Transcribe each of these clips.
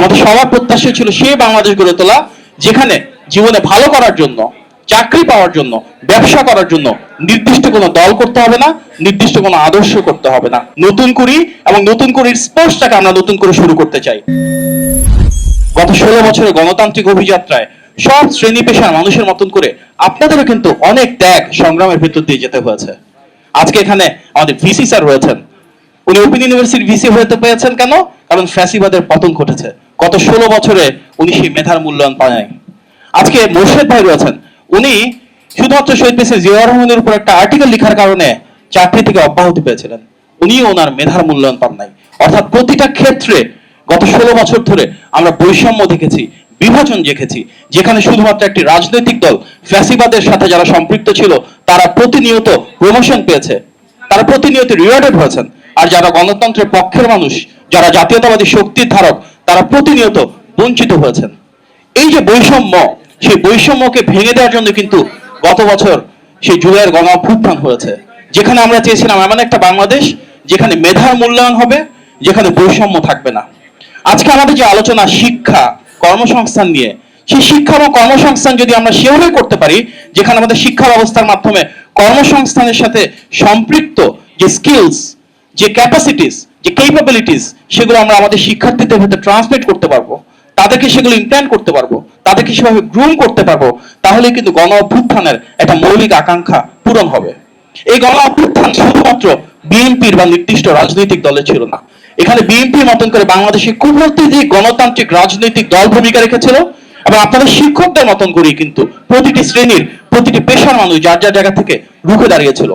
আমাদের সবার প্রত্যাশা ছিল সেই বাংলাদেশ গড়ে তোলা, যেখানে জীবনে ভালো করার জন্য, চাকরি পাওয়ার জন্য, ব্যবসা করার জন্য নির্দিষ্ট কোনো দল করতে হবে না, নির্দিষ্ট কোনো আদর্শ করতে হবে না। নতুন করি এবং নতুন করির স্পোর্টসটাকে আমরা নতুন করে শুরু করতে চাই। গত ষোলো বছরের গণতান্ত্রিক অভিযাত্রায় সব শ্রেণি পেশার মানুষের মতন করে আপনাদেরও কিন্তু অনেক ত্যাগ সংগ্রামের ভিতর দিয়ে যেতে হয়েছে। আজকে এখানে আমাদের ভিসি স্যার রয়েছেন। উনি ওপেন ইউনিভার্সিটির ভিসি হতে পেরেছেন কেন? কারণ ফ্যাসিবাদের পতন ঘটেছে। গত ষোলো বছরে উনি সেই মেধার মূল্যায়ন পায় আজকে মোর্শেদ ভাই রয়েছেন। উনি শুধুমাত্র শহীদ প্রেসিডেন্ট জিয়া রহমানের উপর একটা আর্টিকেল লেখার কারণে চাকরি থেকে অব্যাহতি পেয়েছিলেন। উনিও ওনার মেধার মূল্যায়ন পান নাই। অর্থাৎ প্রতিটা ক্ষেত্রে গত ষোলো বছর ধরে আমরা বৈষম্য দেখেছি, বিভাজন দেখেছি, যেখানে শুধুমাত্র একটি রাজনৈতিক দল, ফ্যাসিবাদের সাথে যারা সম্পৃক্ত ছিল, তারা প্রতিনিয়ত প্রমোশন পেয়েছে। তারা প্রতিনিয়ত রিওয়ার্ডেড হয়েছেন। আর যারা গণতন্ত্রের পক্ষের মানুষ, যারা জাতীয়তাবাদী শক্তির ধারক তারা প্রতিনিয়ত বঞ্চিত হয়েছেন। এই যে বৈষম্য, সেই বৈষম্যকে ভেঙে দেওয়ার জন্য কিন্তু গত বছর সেই জুলাইয়ের গণ অভ্যুত্থান হয়েছে। যেখানে আমরা চেয়েছিলাম এমন একটা বাংলাদেশ যেখানে মেধার মূল্যায়ন হবে, যেখানে বৈষম্য থাকবে না। আজকে আমাদের যে আলোচনা, শিক্ষা, কর্মসংস্থান নিয়ে, সেই শিক্ষা এবং কর্মসংস্থান যদি আমরা সেভাবে করতে পারি, যেখানে আমাদের শিক্ষা ব্যবস্থার মাধ্যমে কর্মসংস্থানের সাথে সম্পৃক্ত যে স্কিলস যে ক্যাপাসিটিস যে কেপাবিলিটিস সেগুলো আমরা আমাদের শিক্ষার্থীদের ভেতরে ট্রান্সলেট করতে পারব, তাদেরকে সেগুলো ইমপ্ল্যান্ট করতে পারব, তাদেরকে সেভাবে গ্রুম করতে পারব, তাহলে কিন্তু গণ অভ্যুত্থানের একটা মৌলিক আকাঙ্ক্ষা পূরণ হবে। এই গণ অভ্যুত্থান শুধুমাত্র বিএনপির বা নির্দিষ্ট রাজনৈতিক দলের ছিল না। এখানে বিএনপির মতন করে বাংলাদেশে কুপ্রতিনিধি গণতান্ত্রিক রাজনৈতিক দল ভূমিকা রেখেছিল এবং আপনাদের শিক্ষকদের মতন করেই কিন্তু প্রতিটি শ্রেণির প্রতিটি পেশার মানুষ যার যার জায়গা থেকে রুখে দাঁড়িয়েছিল।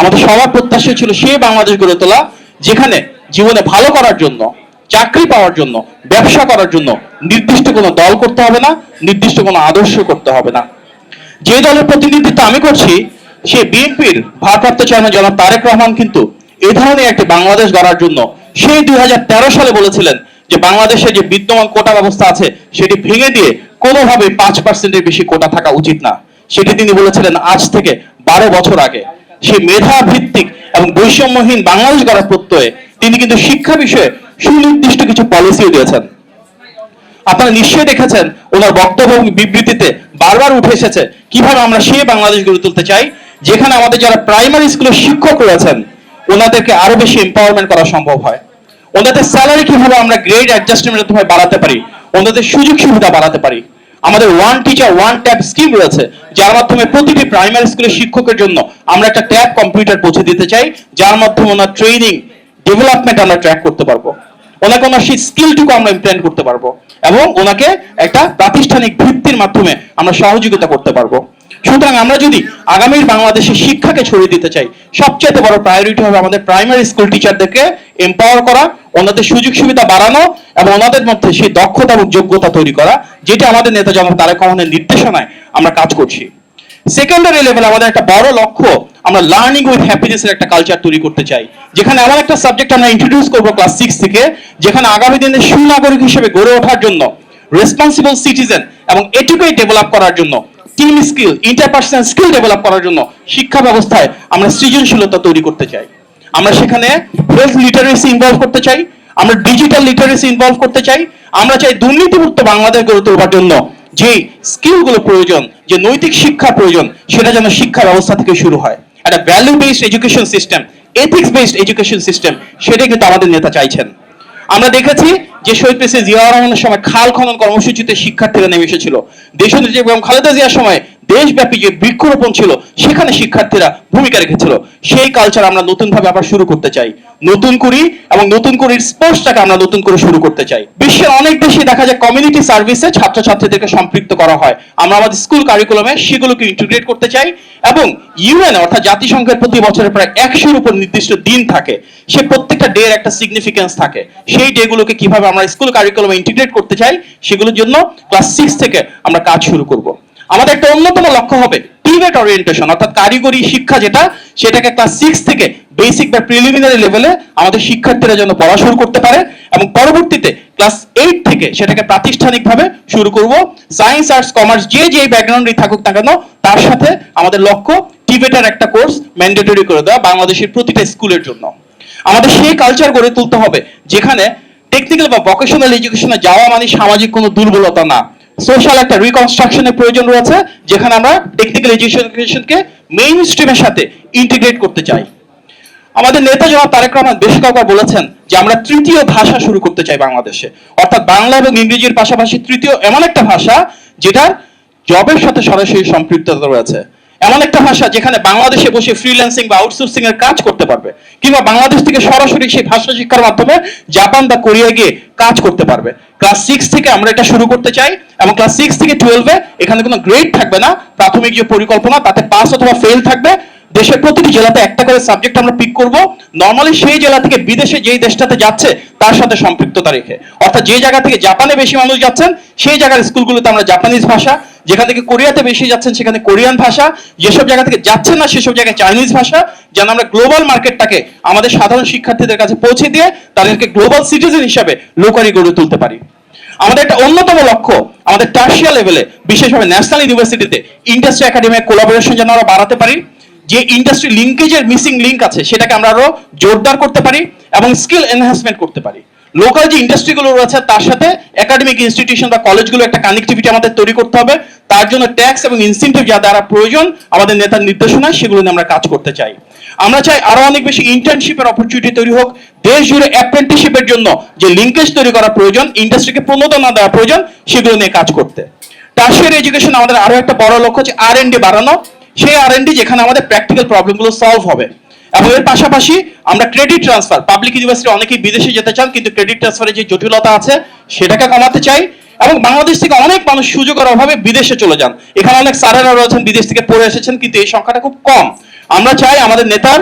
আমাদের সবার প্রত্যাশা ছিল সেই বাংলাদেশ গড়ে তোলা, যেখানে জীবনে ভালো করার জন্য চাকরি পাওয়ার জন্য, ব্যবসা করার জন্য নির্দিষ্ট কোনো দল করতে হবে না, নির্দিষ্ট কোনো আদর্শ করতে হবে না। যে দলের প্রতিনিধিত্ব আমি করছি, সে বিএনপির ভারপ্রাপ্ত চেয়ারম্যান জনাব তারেক রহমান কিন্তু এ ধরনের একটি বাংলাদেশ গড়ার জন্য সেই দুই সালে বলেছিলেন যে বাংলাদেশে যে বিদ্যমান কোটা ব্যবস্থা আছে, সেটি ভেঙে দিয়ে কোনোভাবে পাঁচ পার্সেন্টের বেশি কোটা থাকা উচিত না। সেটি তিনি বলেছিলেন আজ থেকে বারো বছর আগে। সেই মেধা ভিত্তিক এবং বৈষম্যহীন বাংলাদেশ গড়ার প্রত্যয়ে তিনি কিন্তু শিক্ষা বিষয়ে সুনির্দিষ্ট কিছু পলিসিও দিয়েছেন। আপনারা নিশ্চয়ই দেখেছেন, ওনার বক্তব্য বিবৃতিতে বারবার উঠে এসেছে, কীভাবে আমরা সেই বাংলাদেশ গড়ে তুলতে চাই, যেখানে আমাদের যারা প্রাইমারি স্কুলের শিক্ষক রয়েছেন, ওনাদেরকে আরও বেশি এম্পাওয়ারমেন্ট করা সম্ভব হয়। ওনাদের স্যালারি কীভাবে আমরা গ্রেড অ্যাডজাস্টমেন্টের মাধ্যমে বাড়াতে পারি, ওনাদের সুযোগ সুবিধা বাড়াতে পারি। আমাদের one teacher one tab scheme রয়েছে, যার মাধ্যমে প্রতিটি প্রাইমারি স্কুলের শিক্ষকের জন্য আমরা একটা ট্যাব কম্পিউটার পৌঁছে দিতে চাই, যার মাধ্যমে ওনার ট্রেনিং ডেভেলপমেন্ট আমরা ট্র্যাক করতে পারব। ওনাকে ওনার সেই স্কিলটুকু আমরা ইমপ্লেন্ট করতে পারব। এবং ওনাকে একটা প্রাতিষ্ঠানিক ভিত্তির মাধ্যমে আমরা সহযোগিতা করতে পারব। সুতরাং আমরা যদি আগামীর বাংলাদেশে শিক্ষাকে ছড়িয়ে দিতে চাই সবচেয়ে বড় প্রায়োরিটি হবে আমাদের প্রাইমারি স্কুল টিচারদেরকে এম্পাওয়ার করা, ওনাদের সুযোগ সুবিধা বাড়ানো এবং ওনাদের মধ্যে সেই দক্ষতা এবং যোগ্যতা তৈরি করা, যেটা আমাদের নেতা জনাব তারেক রহমানের নির্দেশনায় আমরা কাজ করছি। সেকেন্ডারি লেভেল আমাদের একটা বড় লক্ষ্য, আমরা লার্নিং উইথ হ্যাপিনেসের একটা কালচার তৈরি করতে চাই। যেখানে এমন একটা সাবজেক্ট আমরা ইন্ট্রোডিউস করব ক্লাস সিক্স থেকে, যেখানে আগামী দিনে সুনাগরিক হিসেবে গড়ে ওঠার জন্য রেসপন্সিবল সিটিজেন এবং এটুকুই ডেভেলপ করার জন্য team skill interpersonal skill develop করার জন্য শিক্ষা ব্যবস্থায় আমরা সৃজনশীলতা তৈরি করতে চাই। আমরা সেখানে হেলথ লিটারেসি ইনভলভ করতে চাই, আমরা ডিজিটাল লিটারেসি ইনভলভ করতে চাই, আমরা চাই দুর্নীতিমুক্ত বাংলাদেশ গড়ে তোলবার জন্য যে স্কিলগুলো প্রয়োজন, যে নৈতিক শিক্ষা প্রয়োজন, সেটা যেন শিক্ষা ব্যবস্থা থেকে শুরু হয়। একটা value based education system ethics based education system সেটাই কিন্তু আমাদের নেতা চাইছেন। আমরা দেখেছি যে শহীদ প্রেসিডেন্ট জিয়া রহমানের সময় খাল খনন কর্মসূচিতে শিক্ষার্থীরা নেমে এসেছিল। দেশনেত্রী এবং খালেদা জিয়ার সময় দেশব্যাপী যে বৃক্ষরোপণ ছিল, সেখানে শিক্ষার্থীরা ভূমিকা রেখেছিল। সেই কালচার আমরা নতুন ভাবে আবার শুরু করতে চাই। নতুন করি এবং নতুন করির স্পোর্টসটাকে আমরা নতুন করে শুরু করতে চাই। বিশ্বের অনেক দেশে দেখা যায় কমিউনিটি সার্ভিসে ছাত্রছাত্রীদেরকে সম্পৃক্ত করা হয়। আমরা আমাদের স্কুল কারিকুলামে সেগুলোকে ইন্টিগ্রেট করতে চাই এবং ইউএন অর্থাৎ জাতিসংঘের প্রতি বছরে প্রায় একশোর উপর নির্দিষ্ট দিন থাকে। সে প্রত্যেকটা ডে এর একটা সিগনিফিকেন্স থাকে। সেই ডে গুলোকে কীভাবে আমরা স্কুল কারিকুলামে ইন্টিগ্রেট করতে চাই, সেগুলোর জন্য ক্লাস সিক্স থেকে আমরা কাজ শুরু করব। আমাদের একটা অন্যতম লক্ষ্য হবে টিভেট ওরিয়েন্টেশন অর্থাৎ কারিগরি শিক্ষা যেটা, সেটাকে ক্লাস সিক্স থেকে বেসিক বা প্রিলিমিনারি লেভেলে আমাদের শিক্ষার্থীরা যেন পড়া শুরু করতে পারে এবং পরবর্তীতে ক্লাস এইট থেকে সেটাকে প্রাতিষ্ঠানিকভাবে শুরু করব। সায়েন্স আর্টস কমার্স যে যে ব্যাকগ্রাউন্ডই থাকুক না কেন, তার সাথে আমাদের লক্ষ্য টিভেটার একটা কোর্স ম্যান্ডেটরি করে দেওয়া বাংলাদেশের প্রতিটা স্কুলের জন্য। আমাদের সেই কালচার গড়ে তুলতে হবে যেখানে টেকনিক্যাল বা ভোকেশনাল এডুকেশনে যাওয়া মানে সামাজিক কোনো দুর্বলতা না। সোশ্যাল একটা রিকনস্ট্রাকশনের প্রয়োজন রয়েছে, যেখানে আমরা টেকনিক্যাল এডুকেশনকে মেইন স্ট্রিমের সাথে ইন্টিগ্রেট করতে চাই। আমাদের নেতা জনাব তারেক রহমান বেশ কয়েকবার বলেছেন যে আমরা তৃতীয় ভাষা শুরু করতে চাই বাংলাদেশে। অর্থাৎ বাংলা এবং ইংরেজির পাশাপাশি তৃতীয় এমন একটা ভাষা যেটার জবের সাথে সরাসরি সম্পৃক্ততা রয়েছে। এমন একটা ভাষা যেখানে বাংলাদেশে বসে ফ্রিল্যান্সিং বা আউটসোর্সিং এর কাজ করতে পারবে, কিংবা বাংলাদেশ থেকে সরাসরি সেই ভাষা শিক্ষার মাধ্যমে জাপান বা কোরিয়া গিয়ে কাজ করতে পারবে। ক্লাস সিক্স থেকে আমরা এটা শুরু করতে চাই, এবং ক্লাস সিক্স থেকে টুয়েলভে এখানে কোনো গ্রেড থাকবে না, প্রাথমিক যে পরিকল্পনা, তাতে পাস অথবা ফেল থাকবে। দেশের প্রতিটি জেলাতে একটা করে সাবজেক্ট আমরা পিক করব। নর্মালি সেই জেলা থেকে বিদেশে যেই দেশটাতে যাচ্ছে, তার সাথে সম্পৃক্ততা রেখে। অর্থাৎ যে জায়গা থেকে জাপানে বেশি মানুষ যাচ্ছেন, সেই জায়গার স্কুলগুলোতে আমরা জাপানিজ ভাষা যেখান থেকে কোরিয়াতে বেশি যাচ্ছেন সেখানে কোরিয়ান ভাষা, যেসব জায়গা থেকে যাচ্ছেন না সেসব জায়গায় চাইনিজ ভাষা, যেন আমরা গ্লোবাল মার্কেটটাকে আমাদের সাধারণ শিক্ষার্থীদের কাছে পৌঁছে দিয়ে তাদেরকে গ্লোবাল সিটিজেন হিসাবে লোকারি গড়ে তুলতে পারি। আমাদের একটা অন্যতম লক্ষ্য, আমাদের টার্সিয়া লেভেলে বিশেষভাবে ন্যাশনাল ইউনিভার্সিটিতে ইন্ডাস্ট্রি একাডেমি কোলাবোরেশন যেন আমরা বাড়াতে পারি, যে ইন্ডাস্ট্রি লিঙ্কেজের মিসিং লিঙ্ক আছে, সেটাকে আমরা আরও জোরদার করতে পারি এবং স্কিল এনহ্যান্সমেন্ট করতে পারি। লোকাল যে ইন্ডাস্ট্রিগুলো রয়েছে, তার সাথে একাডেমিক ইনস্টিটিউশন বা কলেজগুলো একটা কানেক্টিভিটি আমাদের তৈরি করতে হবে। তার জন্য ট্যাক্স এবং ইনসেন্টিভ যা দ্বারা প্রয়োজন, আমাদের নেতার নির্দেশনায় সেগুলো নিয়ে আমরা কাজ করতে চাই। আমরা চাই আরও অনেক বেশি ইন্টার্নশিপের অপরচুনিটি তৈরি হোক। দেশ জুড়ে অ্যাপ্রেন্টিসশিপের জন্য যে লিঙ্কেজ তৈরি করা প্রয়োজন ইন্ডাস্ট্রিকে প্রণোদনা দেওয়া প্রয়োজন, সেগুলো নিয়ে কাজ করতে। টার্সিয়ারি এডুকেশন আমাদের আরও একটা বড় লক্ষ্য হচ্ছে আর এন ডি বাড়ানো। সেই আর এন ডি যেখানে আমাদের প্র্যাকটিক্যাল প্রবলেমগুলো সলভ হবে। এবং এর পাশাপাশি আমরা ক্রেডিট ট্রান্সফার পাবলিক ইউনিভার্সিটি অনেকেই বিদেশে যেতে চান, কিন্তু ক্রেডিট ট্রান্সফারের যে জটিলতা আছে, সেটাকে কমাতে চাই এবং বাংলাদেশ থেকে অনেক মানুষ সুযোগের অভাবে বিদেশে চলে যান। এখানে অনেক স্যারেরা রয়েছেন, বিদেশ থেকে পড়ে এসেছেন, কিন্তু এই সংখ্যাটা খুব কম। আমরা চাই আমাদের নেতার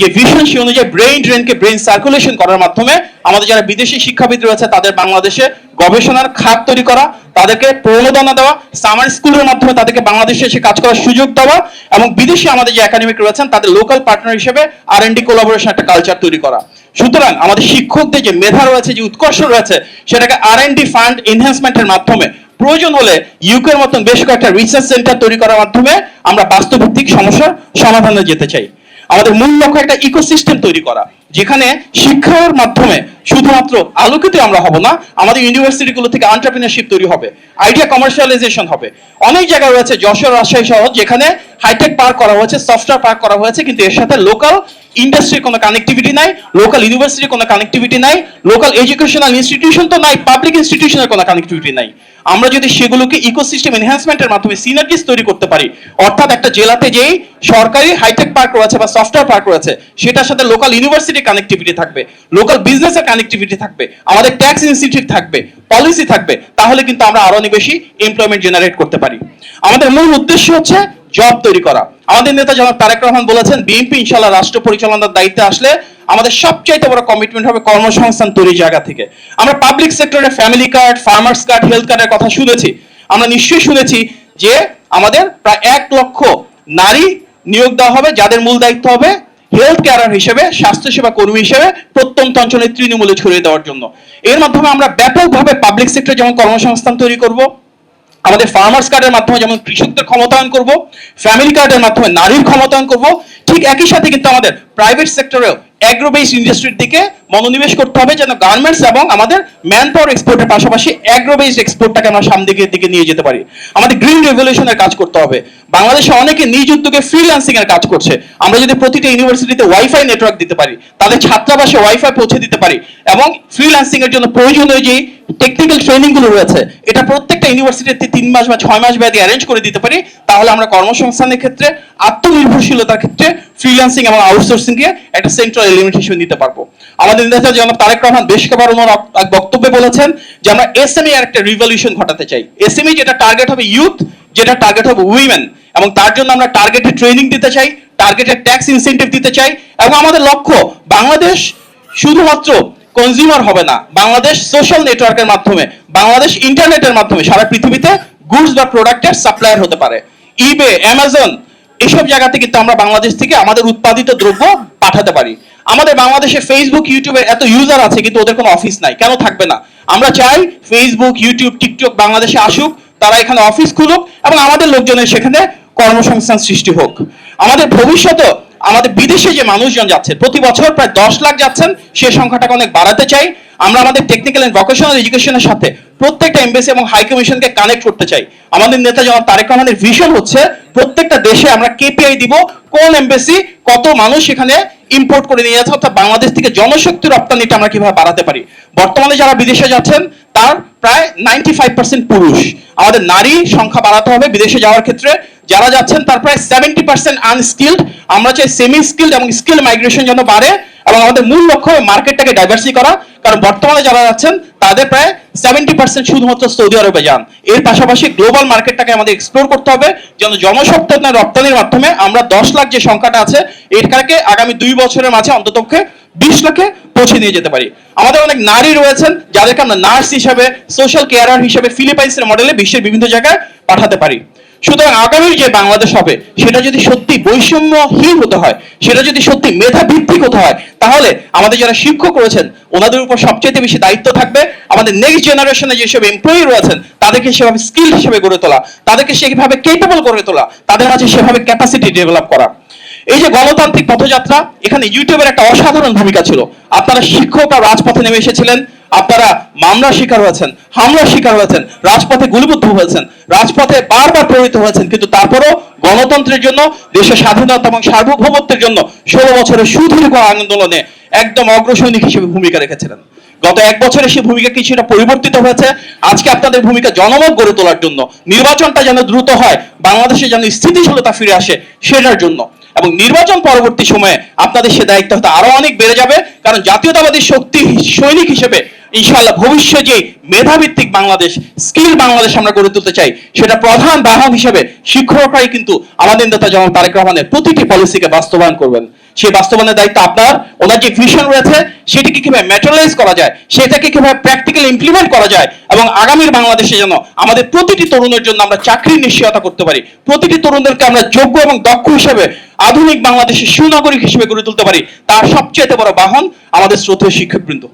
যে ভিশন সেই অনুযায়ী ব্রেইন ড্রেনকে ব্রেইন সার্কুলেশন করার মাধ্যমে আমাদের যারা বিদেশি শিক্ষাবিদ রয়েছে, তাদের বাংলাদেশে গবেষণার খাত তৈরি করা, তাদেরকে প্রণোদনা দেওয়া সামার স্কুলের মাধ্যমে তাদেরকে বাংলাদেশে এসে কাজ করার সুযোগ দেওয়া এবং বিদেশি আমাদের যে একাডেমিক রয়েছেন, তাদের লোকাল পার্টনার হিসেবে আর এন ডি কোলাবোরেশন একটা কালচার তৈরি করা। সুতরাং আমাদের শিক্ষকদের যে মেধা রয়েছে, যে উৎকর্ষ রয়েছে, সেটাকে আর এন ডি ফান্ড এনহ্যান্সমেন্টের মাধ্যমে, প্রয়োজন হলে ইউকের মতন বেশ কয়েকটা রিসার্চ সেন্টার তৈরি করার মাধ্যমে আমরা বাস্তবভিত্তিক সমস্যার সমাধানে যেতে চাই। আমাদের মূল লক্ষ্য একটা ইকোসিস্টেম তৈরি করা, যেখানে শিক্ষার মাধ্যমে শুধুমাত্র আলোকিত আমরা হব না, আমাদের ইউনিভার্সিটিগুলো থেকে আন্টারপ্রিনারশিপ তৈরি হবে আইডিয়া কমার্শিয়ালাইজেশন হবে। অনেক জায়গা রয়েছে যশোর রাজশাহী শহর, যেখানে হাইটেক পার্ক করা হয়েছে সফটওয়্যার পার্ক করা হয়েছে, কিন্তু এর সাথে লোকাল ইন্ডাস্ট্রির কোনো কানেক্টিভিটি নাই লোকাল ইউনিভার্সিটির কোনো কানেক্টিভিটি নাই লোকাল এডুকেশনাল ইনস্টিটিউশন তো নাই পাবলিক ইনস্টিটিউশনের কোনো কানেক্টিভিটি নাই। আমরা যদি সেগুলোকে ইকোসিস্টেম এনহ্যান্সমেন্টের মাধ্যমে সিনার্জিস তৈরি করতে পারি, অর্থাৎ একটা জেলাতে যেই সরকারি হাইটেক পার্ক রয়েছে বা সফটওয়্যার পার্ক রয়েছে, সেটার সাথে লোকাল ইউনিভার্সিটির কানেক্টিভিটি থাকবে লোকাল বিজনেসের কানেক্টিভিটি থাকবে, আমাদের ট্যাক্স ইনস্টিটিউট থাকবে পলিসি থাকবে, তাহলে কিন্তু আমরা আরও অনেক বেশি এমপ্লয়মেন্ট জেনারেট করতে পারি। আমাদের মূল উদ্দেশ্য হচ্ছে জব তৈরি করা। আমাদের নেতা জনাব তারেক রহমান বলেছেন, বিএনপি ইনশাল্লাহ রাষ্ট্র পরিচালনার দায়িত্বে আসলে আমাদের সবচাইতে বড় কমিটমেন্ট হবে কর্মসংস্থান তৈরির জায়গা থেকে। আমরা পাবলিক সেক্টরে family card farmers card health কার্ডের কথা শুনেছি। আমরা নিশ্চয়ই শুনেছি যে আমাদের প্রায় এক লক্ষ নারী নিয়োগ দেওয়া হবে, যাদের মূল দায়িত্ব হবে হেলথ কেয়ারার হিসেবে, স্বাস্থ্যসেবা কর্মী হিসেবে প্রত্যন্ত অঞ্চলে তৃণমূলে ছড়িয়ে দেওয়ার জন্য। এর মাধ্যমে আমরা ব্যাপকভাবে পাবলিক সেক্টরে যেমন কর্মসংস্থান তৈরি করব আমাদের ফার্মার্স কার্ডের মাধ্যমে যেমন কৃষকদের ক্ষমতায়ন করব ফ্যামিলি কার্ডের মাধ্যমে নারীর ক্ষমতায়ন করব, ঠিক একই সাথে কিন্তু আমাদের প্রাইভেট সেক্টরেও অ্যাগ্রো বেস ইন্ডাস্ট্রির দিকে মনোনিবেশ করতে হবে যেন গার্মেন্টস এবং আমাদের ম্যান পাওয়ার এক্সপোর্টের পাশাপাশি অ্যাগ্রো বেসড এক্সপোর্টটাকে আমরা সামনে দিকে দিকে নিয়ে যেতে পারি। আমাদের গ্রিন রেভলিউশনের কাজ করতে হবে। বাংলাদেশে অনেকে নিজ উদ্যোগে ফ্রিল্যান্সিং এর কাজ করছে। আমরা যদি প্রতিটা ইউনিভার্সিটিতে ওয়াইফাই নেটওয়ার্ক দিতে পারি, তাদের ছাত্রাবাসে ওয়াইফাই পৌঁছে দিতে পারি এবং ফ্রিল্যান্সিং এর জন্য প্রয়োজনীয় যে টেকনিক্যাল ট্রেনিংগুলো রয়েছে, এটা প্রত্যেকটা ইউনিভার্সিটিতে তিন মাস বা ছয় মাস ব্যাধি অ্যারেঞ্জ করে দিতে পারি। তাহলে আমরা কর্মসংস্থানের ক্ষেত্রে, আত্মনির্ভরশীলতার ক্ষেত্রে ফ্রিল্যান্সিং এবং আউটসোর্সিং কে একটা সেন্ট্রাল এলিমেন্ট হিসেবে নিতে পারব। আমাদের নেতা জনাব তারেক রহমান বেশ কবার ওনার এক বক্তব্যে বলেছেন যে, আমরা এসএমই এর একটা রিভলিউশন ঘটাতে চাই। এসএমই যেটা টার্গেট হবে ইউথ যেটা টার্গেট হবে উইমেন এবং তার জন্য আমরা টার্গেটেড ট্রেনিং দিতে চাই টার্গেটেড ট্যাক্স ইনসেন্টিভ দিতে চাই, এবং আমাদের লক্ষ্য বাংলাদেশ শুধুমাত্র কনজিউমার হবে না। বাংলাদেশ সোশ্যাল নেটওয়ার্কের মাধ্যমে, বাংলাদেশ ইন্টারনেটের মাধ্যমে সারা পৃথিবীতে গুডস বা প্রোডাক্টের সাপ্লায়ার হতে পারে। ইবে অ্যামাজন এসব জায়গাতে কিন্তু আমরা বাংলাদেশ থেকে আমাদের উৎপাদিত দ্রব্য পাঠাতে পারি। আমাদের বাংলাদেশে ফেসবুক ইউটিউবে এত ইউজার আছে, কিন্তু ওদের কোনো অফিস নাই। কেন থাকবে না? আমরা চাই ফেসবুক ইউটিউব টিকটক বাংলাদেশে আসুক, তারা এখানে অফিস খুলুক এবং আমাদের লোকজনের সেখানে কর্মসংস্থান সৃষ্টি হোক। আমাদের ভবিষ্যতে আমাদের বিদেশে যে মানুষজন যাচ্ছে, প্রতি বছর প্রায় দশ লাখ যাচ্ছেন, সে সংখ্যাটাকে অনেক বাড়াতে চাই। আমরা আমাদের টেকনিক্যাল এন্ড ভোকেশনাল এডুকেশনের সাথে প্রত্যেকটা এমবেসি এবং হাই কমিশনকে কানেক্ট করতে চাই। আমাদের নেতা যেমন তারেক রহমানের ভিশন হচ্ছে, প্রত্যেকটা দেশে আমরা কেপিআই দিব, কোন এমবেসি কত মানুষ এখানে ইম্পোর্ট করে নিয়ে যাচ্ছে, অর্থাৎ বাংলাদেশ থেকে জনশক্তি রপ্তানিটা আমরা কীভাবে বাড়াতে পারি। বর্তমানে যারা বিদেশে যাচ্ছেন, তার প্রায় নাইনটি ফাইভ পার্সেন্ট পুরুষ। আমাদের নারী সংখ্যা বাড়াতে হবে বিদেশে যাওয়ার ক্ষেত্রে। যারা যাচ্ছেন, তার প্রায় সেভেন্টি পার্সেন্ট আনস্কিল্ড আমরা চাই সেমি স্কিল্ড এবং স্কিল মাইগ্রেশন যেন বাড়ে এবং আমাদের মূল লক্ষ্য মার্কেটটাকে ডাইভার্সি করা। কারণ বর্তমানে যারা যাচ্ছেন, তাদের প্রায় সেভেন্টি পার্সেন্ট শুধুমাত্র সৌদি আরবে যান। এর পাশাপাশি গ্লোবাল মার্কেটটাকে আমাদের এক্সপ্লোর করতে হবে, যেন জনশক্তি রপ্তানির মাধ্যমে। আমরা দশ লাখ যে সংখ্যাটা আছে, এটাকে আগামী দুই বছরের মাঝে অন্ততপক্ষে বিশ লাখে পৌঁছে নিয়ে যেতে পারি। আমাদের অনেক নারী রয়েছেন, যাদেরকে আমরা নার্স হিসেবে, সোশ্যাল কেয়ারার হিসেবে, ফিলিপাইন্সের মডেলে বিশ্বের বিভিন্ন জায়গায় পাঠাতে পারি। সুতরাং আগামীর যে বাংলাদেশ হবে, সেটা যদি সত্যি বৈষম্যহীন হতে হয়, সেটা যদি সত্যি মেধা ভিত্তিক হতে হয়, তাহলে আমাদের যারা শিক্ষক রয়েছেন, ওনাদের উপর সবচেয়ে বেশি দায়িত্ব থাকবে। আমাদের নেক্সট জেনারেশনে যেসব এমপ্লয়ি রয়েছেন, তাদেরকে সেভাবে স্কিল হিসেবে গড়ে তোলা, তাদেরকে সেভাবে কেপেবল করে তোলা, তাদের মাঝে সেভাবে ক্যাপাসিটি ডেভেলপ করা। এই যে গণতান্ত্রিক পথযাত্রা, এখানে ইউটিউবের একটা অসাধারণ ভূমিকা ছিল। আপনারা শিক্ষক আর রাজপথে নেমে এসেছিলেন, আপনারা মামলার শিকার হয়েছেন, হামলার শিকার হয়েছেন, রাজপথে গুলিবদ্ধ হয়েছেন, রাজপথে বারবার প্রেরিত হয়েছেন, কিন্তু তারপরও গণতন্ত্রের জন্য, দেশের স্বাধীনতা এবং সার্বভৌমত্বের জন্য ষোলো বছরের সুদীর্ঘ আন্দোলনে একদম অগ্রসৈনিক হিসেবে ভূমিকা রেখেছিলেন। গত এক বছরে সেই ভূমিকা কিছুটা পরিবর্তিত হয়েছে। আজকে আপনাদের ভূমিকা জনমত গড়ে তোলার জন্য, নির্বাচনটা যেন দ্রুত হয়, বাংলাদেশে যেন স্থিতিশীলতা ফিরে আসে, সেটার জন্য। এবং নির্বাচন পরবর্তী সময়ে আপনাদের সে দায়িত্ব হয়তো আরও অনেক বেড়ে যাবে, কারণ জাতীয়তাবাদী শক্তি সৈনিক হিসেবে ইনশাল্লাহ ভবিষ্যৎ যে মেধাভিত্তিক বাংলাদেশ, স্কিল বাংলাদেশ আমরা গড়ে তুলতে চাই, সেটা প্রধান বাহন হিসেবে শিক্ষকরাই কিন্তু আমাদের নেতা যেমন তারেক রহমানের প্রতিটি পলিসিকে বাস্তবায়ন করবেন। সেই বাস্তবায়নের দায়িত্ব আপনার, ওনার যে ভিশন রয়েছে, সেটিকে কীভাবে ম্যাটেরিয়ালাইজ করা যায়, সেটাকে কীভাবে প্র্যাকটিক্যালি ইমপ্লিমেন্ট করা যায়, এবং আগামীর বাংলাদেশে যেন আমাদের প্রতিটি তরুণের জন্য আমরা চাকরির নিশ্চয়তা করতে পারি, প্রতিটি তরুণদেরকে আমরা যোগ্য এবং দক্ষ হিসেবে আধুনিক বাংলাদেশের সুনাগরিক হিসেবে গড়ে তুলতে পারি, তার সবচেয়ে বড় বাহন আমাদের শ্রদ্ধেয় শিক্ষকবৃন্দ।